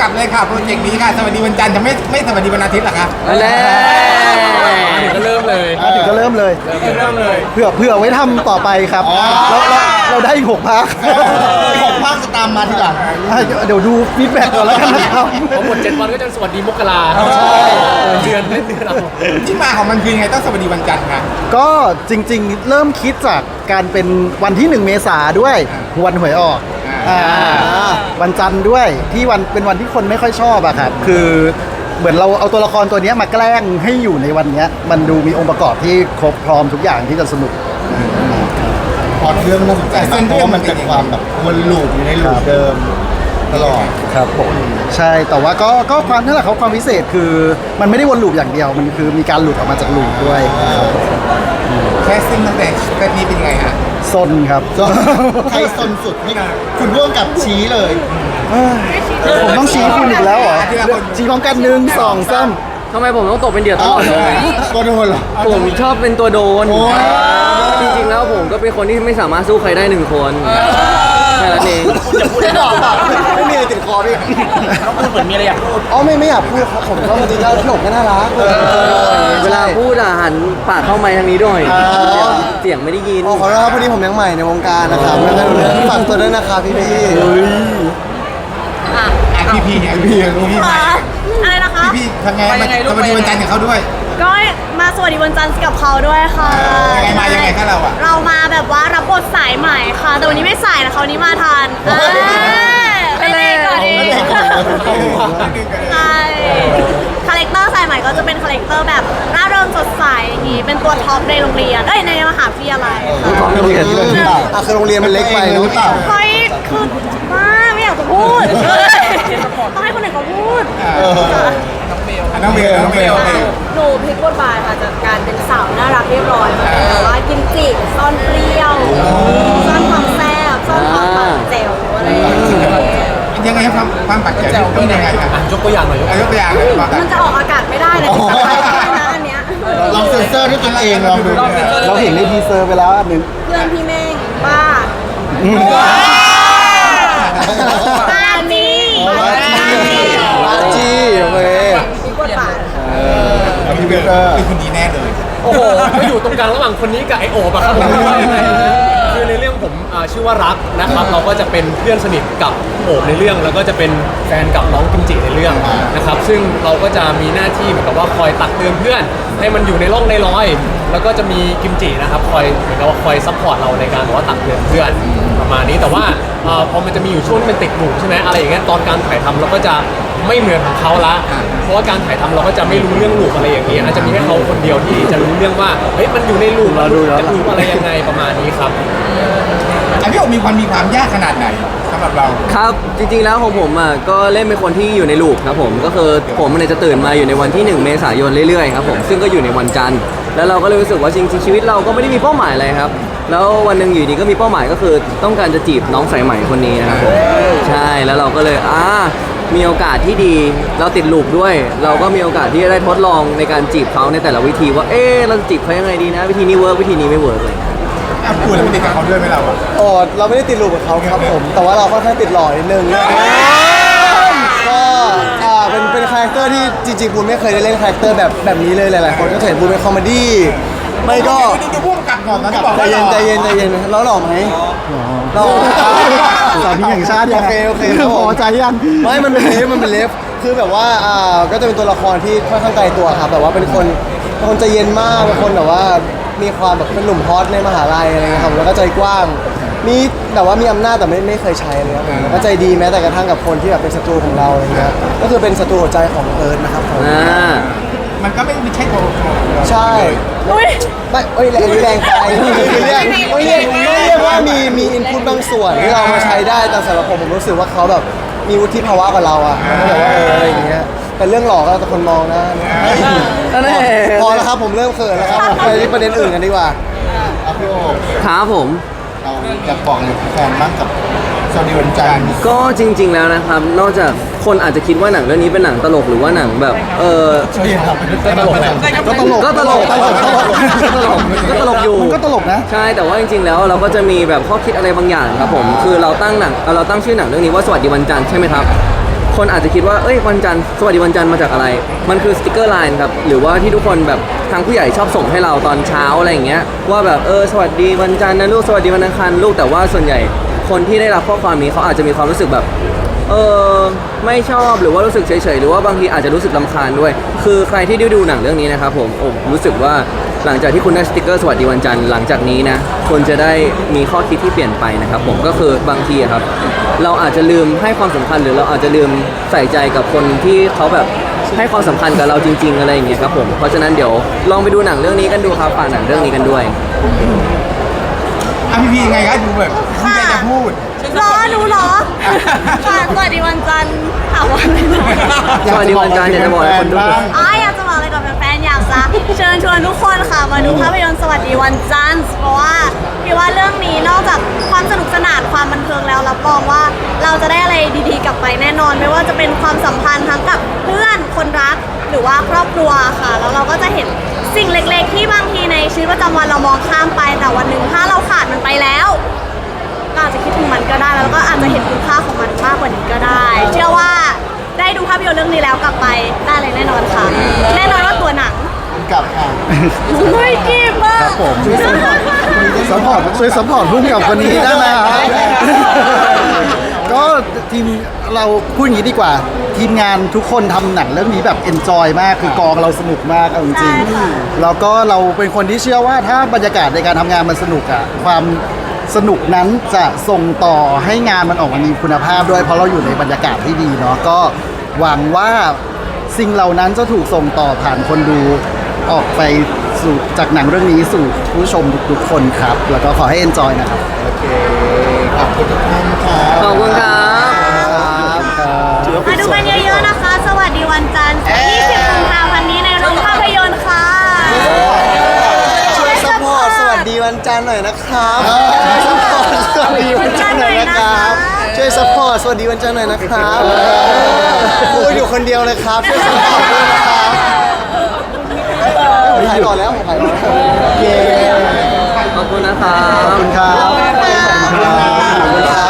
กลับเลยค่ะโปรเจกต์นี้ค่ะสวัสดีวันจันทร์จะไม่ไม่สวัสดีวันอาทิตย์เหรอคะนั่นแหละถึงก็เริ่มเลยมาถึงก็เริ่มเลยเริ่มเลย เผื่อเผื่อไว้ทำต่อไปครับเราเราเราได้อีกหกภาคของภาคจะตามมาทีหลังอะเดี๋ยวดูฟีดแบ็กก่อนแล้วกันนะครับพอหมดเจ็ดวันก็จะสวัสดีมกราใช่ เดือนเล่นเดือนเอาที่มาของมันคือยังไงต้องสวัสดีวันจันทร์ค่ะก็จริงๆ เริ่มคิดจากการเป็นวันที่ 1 เมษาด้วยวันหวยออกอ่าอ่า วันจันทร์ด้วยที่วันเป็นวันที่คนไม่ค่อยชอบอะครับคือเหมือนเราเอาตัวละครตัวเนี้ยมาแกล้งให้อยู่ในวันเนี้ยมันดูมีองค์ประกอบที่ครบพร้อมทุกอย่างที่จะสนุก พอเรื่องน่าสนใจมากเพราะว่ามันเป็นความแบบวนลูปอยู่ในลูปเดิมตลอด ครับผมใช่แต่ว่าก็ก็ความนั่นแหละเขาความพิเศษคือมันไม่ได้วนลูปอย่างเดียวมันคือมีการหลุดออกมาจากลูปด้วยครับแคสติ้งตั้งแต่เทปนี้เป็นยังไงฮะ ซนครับก็ใครสนสุดให้คุณร่วมกับชี้เลย ผมต้องชี้คุณอีกแล้วเหรอชี้พร้อมกันหนึ่งสองสามทำไมผมต้องตกเป็นเหยื่อตลอดเลยก็โดนเหรอ ผมชอบเป็นตัวโดนโอ้ยจริงๆแล้วผมก็เป็นคนที่ไม่สามารถสู้ใครได้หนึ่งคน แค่นั้นเองไม่มีอะไรติดคอพี่ต้องพูดเหมือนมีอะไรอยากพูดอ๋อไม่ไม่อยากพูดครับผมก็จริงๆแล้วพี่ผมก็น่ารักเวลาพูดอะหันปากเข้าไมค์ทางนี้ด้วยเสียงไม่ได้ยินอ๋อขอโทษครับพอดีผมยังใหม่ในวงการนะครับไม่ได้รู้เรื่องฝากตัวด้วยนะครับพี่พี่อะพี่พี่พี่พี่พี่ค่ะอะไรนะคะ พี่ทำไงมาสวัสดีวันจันทร์กับเขาด้วย ก็มาสวัสดีวันจันทร์กับเขาด้วยค่ะยังไงมายังไงคะเราอะ เรามาแบบว่ารับบทสายใหม่ค่ะ แต่วันนี้ไม่สายนะคะวันนี้มาทันอ่าเล่นเองก่อนดีใช่คาแรคเตอร์สายใหม่ก็จะเป็นคาแรคเตอร์แบบร่าเริงสดใสอย่างนี้เป็นตัวท็อปในโรงเรียนเอ้ยในมหาวิทยาลัยค่ะโรงเรียนอะคือโรงเรียนมันเล็กไปเนอะเฮ้ยคือบ้าไม่อยากจะพูดต้องให้คนอื่นเขาพูดอะน้องเบลน้องเบลหนูพลิกบทบาทค่ะจากการเป็นสาวน่ารักเรียบร้อยมาเป็นแบบว่ากินจิซ่อนเปรี้ยว ยยังไงความความปักใจต้องยังไงครับอะยกตัวอย่างหน่อยยกอายกตัวอย่างเลยว่ามันจะออกอากาศไม่ได้นะที่สำคัญเลยนะอันเนี้ยลองเซ็นเซอร์ด้วยตัวเองลองดูเราเห็นในทีเซอร์ไปแล้วอันหนึงเพื่อนพี่เม่งบ้าบ้านี่อาจีโอเคพลิกบทบาทพี่เบลเป็นคนดีแน่เลย โอ้โหมาอยู่ตรงกลางระหว่างคนนี้กับไอโอบอะครับผม คือในเรื่องผมชื่อว่ารักนะครับ เราก็จะเป็นเพื่อนสนิทกับโอบในเรื่อง แล้วก็จะเป็นแฟนกับน้องกิมจิในเรื่องนะครับ ซึ่งเราก็จะมีหน้าที่เหมือนกับว่าคอยตักเตือนเพื่อน ให้มันอยู่ในร่องในรอย แล้วก็จะมีกิมจินะครับคอยเหมือนกับว่าคอยซัพพอร์ตเราในการบอกว่าตักเตือนเพื่อนประมาณนี้แต่ว่าเอ่อพอมันจะมีอยู่ช่วงที่เป็นติดหมู่ใช่ไหมอะไรอย่างเงี้ยตอนการถ่ายทำเราก็จะไม่เหมือนของเขาละ ราะว่าการถ่ายทำเราก็จะไม่รู้เรื่องลูกอะไรอย่างนี้อาจจะมีแค่เขาคนเดียวที่จะรู้เรื่องว่าเฮ้ยมันอยู่ในลูกเราดูจะลูกอะไรยังไงประมาณนี้ครับ อันพี่โอมีความมีความยากขนาดไหนสำหรับเรา ครับจริงๆแล้วของผมอะก็เล่นเป็นคนที่อยู่ในลูปครับผมก็คือผมเนี่ยจะตื่นมาอยู่ในวันที่ 1 เมษายนเรื่อยๆครับผมซึ่งก็อยู่ในวันจันทร์ แล้วเราก็เลยรู้สึกว่าจริงๆชีวิตเราก็ไม่ได้มีเป้าหมายอะไรครับ แล้ววันหนึ่งอยู่ดีก็มีเป้าหมายก็คือ ต้องการจะจีบน้องสายใหม่คนนี้นะครับผมใช่แล้วเราก็เลยอ่า มีโอกาสที่ดีเราติดลูปด้วย เราก็มีโอกาสที่จะได้ทดลองในการจีบเขาในแต่ละวิธีว่าเอ๊ะเราจะจีบเขายังไงดีนะ วิธีนี้เวิร์กวิธีนี้ไม่เวิร์กเลยอะพูดแล้วไม่ติดกับเขาด้วยไหมเราอะอ๋อเราไม่ได้ติดลูกกับเขาครับผม แต่ว่าเราค่อนข้างติดหล่อนิดนึงก็อ่าเป็นเป็นคาแรคเตอร์ที่จริงๆบูนไม่เคยได้เล่นคาแรคเตอร์แบบแบบนี้เลยหลายๆคนก็จะเห็นบูนเป็นคอมเมดี้ ไม่ก็ดูดูพุ่มกับก่อนนะที่บอกใจว่าเย็นใจเย็นใจเย็นแล้วหล่อไหมหล่อสามีแห่งชาติโอเคโอเคพอใจยังไม่มันเป็นเลฟมันเป็นเลฟคือแบบว่าอ่าก็จะเป็นตัวละครที่ค่อนข้างไกลตัวครับแบบว่าเป็นคนเป็นคนใจเย็นมากเป็นคนแบบว่ามีความแบบเป็นหนุ่มฮอตในมหาลัยอะไรเงี้ยครับแล้วก็ใจกว้างมีแต่ว่ามีอำนาจแต่ไม่ไม่เคยใช้เลยครับผมแล้วก็ใจดีแม้แต่กระทั่งกับคนที่แบบเป็นศัตรูของเราอะไรเงี้ยก็คือเป็นศัตรูหัวใจของเอิร์ธนะครับผม อ่า มันก็ไม่ไม่ใช่ตัวใช่ อุ้ย ไม่เอ้ยแรงนี้แรงไปคือเรียกเรียกเรียกว่ามีมีอินพุตบางส่วนที่เรามาใช้ได้แต่สำหรับผมผมรู้สึกว่าเขาแบบมีวุฒิภาวะกว่าเราอะก็แบบว่าเอออะไรอย่างเงี้ยแต่เรื่องหลอกก็แต่คนมองนะนั่นแหละพอแล้วครับผมเริ่มเขินแล้วครับผมไปที่ประเด็นอื่นกันดีกว่าเอาพี่โอครับผม เราอยากบอกอะไรแฟนบ้างกับ สวัสดีวันจันทร์ก็จริง ๆ แล้วนะครับ นอกจากคนอาจจะคิดว่าหนังเรื่องนี้เป็นหนังตลกหรือว่าหนังแบบ เออก็ตลกแหละก็ตลกก็ตลกตลกตลกก็ตลกก็ตลกอยู่มันก็ตลกนะ ใช่แต่ว่าจริง ๆ แล้วเราก็จะมีแบบข้อคิดอะไรบางอย่างครับผมคือเราตั้งหนังเอ่อเราตั้งชื่อหนังเรื่องนี้ว่าสวัสดีวันจันทร์ใช่ไหมครับคนอาจจะคิดว่า เอ้ย วันจันทร์ สวัสดีวันจันทร์มาจากอะไร มันคือสติกเกอร์ไลน์ครับ หรือว่าที่ทุกคนแบบทางผู้ใหญ่ชอบส่งให้เราตอนเช้าอะไรอย่างเงี้ย ว่าแบบ เออ สวัสดีวันจันทร์นะลูก สวัสดีวันอังคารลูก แต่ว่าส่วนใหญ่ คนที่ได้รับข้อความนี้เขาอาจจะมีความรู้สึกแบบ เออไม่ชอบหรือว่ารู้สึกเฉยๆหรือว่าบางทีอาจจะรู้สึกลำคาญด้วย คือใครที่ได้ดูหนังเรื่องนี้นะครับผมโอ้รู้สึกว่าหลังจากที่คุณได้สติกเกอร์สวัสดีวันจันทร์หลังจากนี้นะคุณจะได้มีข้อคิดที่เปลี่ยนไปนะครับผมก็คือบางทีอะครับ เราอาจจะลืมให้ความสำคัญหรือเราอาจจะลืมใส่ใจกับคนที่เขาแบบให้ความสำคัญกับเราจริง ๆ อะไรอย่างเงี้ยครับผมเพราะฉะนั้นเดี๋ยวลองไปดูหนังเรื่องนี้กันดูครับฝากหนังเรื่องนี้กันด้วย อะพี่พียังไงครับดูแบบคุณใจจะพูด รอหนูเหรอค่ะสวัสดีวันจันทร์ถามว่าอะไรนะสวัสดีวันจันทร์อยากจะบอกให้คนดู อ๋ออยากจะบอกอะไรกับแฟนๆอยากจะเชิญชวนทุกคนค่ะมาดูภาพยนตร์สวัสดีวันจันทร์เพราะว่าพี่ว่าเรื่องนี้นอกจากความสนุกสนานความบันเทิงแล้วรับรองว่า เราจะได้อะไรดีๆกลับไปแน่นอน ไม่ว่าจะเป็นความสัมพันธ์ทั้งกับเพื่อนคนรักหรือว่าครอบครัวค่ะ แล้วเราก็จะเห็น สิ่งเล็กๆ ที่บางทีในชีวิตประจำวันเรามองข้ามไป แต่วันหนึ่งถ้าเราขาดมันไปแล้วก็อาจจะคิดถึงมันก็ได้ แล้วก็อาจจะเห็นคุณค่าของมันมากกว่านี้ก็ได้ เชื่อว่าได้ดูภาพยนตร์เรื่องนี้แล้วกลับไปได้เลยแน่นอนค่ะ แน่นอนว่าตัวหนังกับอะไม่กีบมากครับผมซัพพอร์ตช่วยซัพพอร์ตพุ่งกับคนนี้ได้ไหมครับก็ทีมเราพูดอย่างนี้ดีกว่า ทีมงานทุกคนทำหนังเรื่องนี้แบบเอนจอยมากคือกองเราสนุกมากเอาจริงใช่ค่ะๆแล้วก็เราเป็นคนที่เชื่อว่าถ้าบรรยากาศในการทำงานมันสนุกอะความสนุกนั้นจะส่งต่อให้งานมันออกมามีคุณภาพด้วยเพราะเราอยู่ในบรรยากาศที่ดีเนาะก็หวังว่าสิ่งเหล่านั้นจะถูกส่งต่อผ่านคนดูออกไปสู่จากหนังเรื่องนี้สู่ผู้ชมทุกๆคนครับ แล้วก็ขอให้ enjoy นะครับ โอเค ขอบคุณทุกท่านค่ะขอบคุณครั บมาดูกันเยอะๆนะคะ สวัสดีวันจันทร์20กุมภาพันธ์นี้ในโรงภาพยนตร์ค่ะ ช่วยซัพพอร์ตสวัสดีวันจันทร์หน่อยนะครับช่วยซัพพอร์ตสวัสดีวันจันทร์หน่อยนะครับช่วยซัพพอร์ตสวัสดีวันจันทร์หน่อยนะครับพูดอยู่คนเดียวเลยครับช่วยซัพพอร์ตด้วยนะครับผมขายต่อแล้วผมขายต่อแล้วโอเคขอบคุณนะครับขอบคุณครับ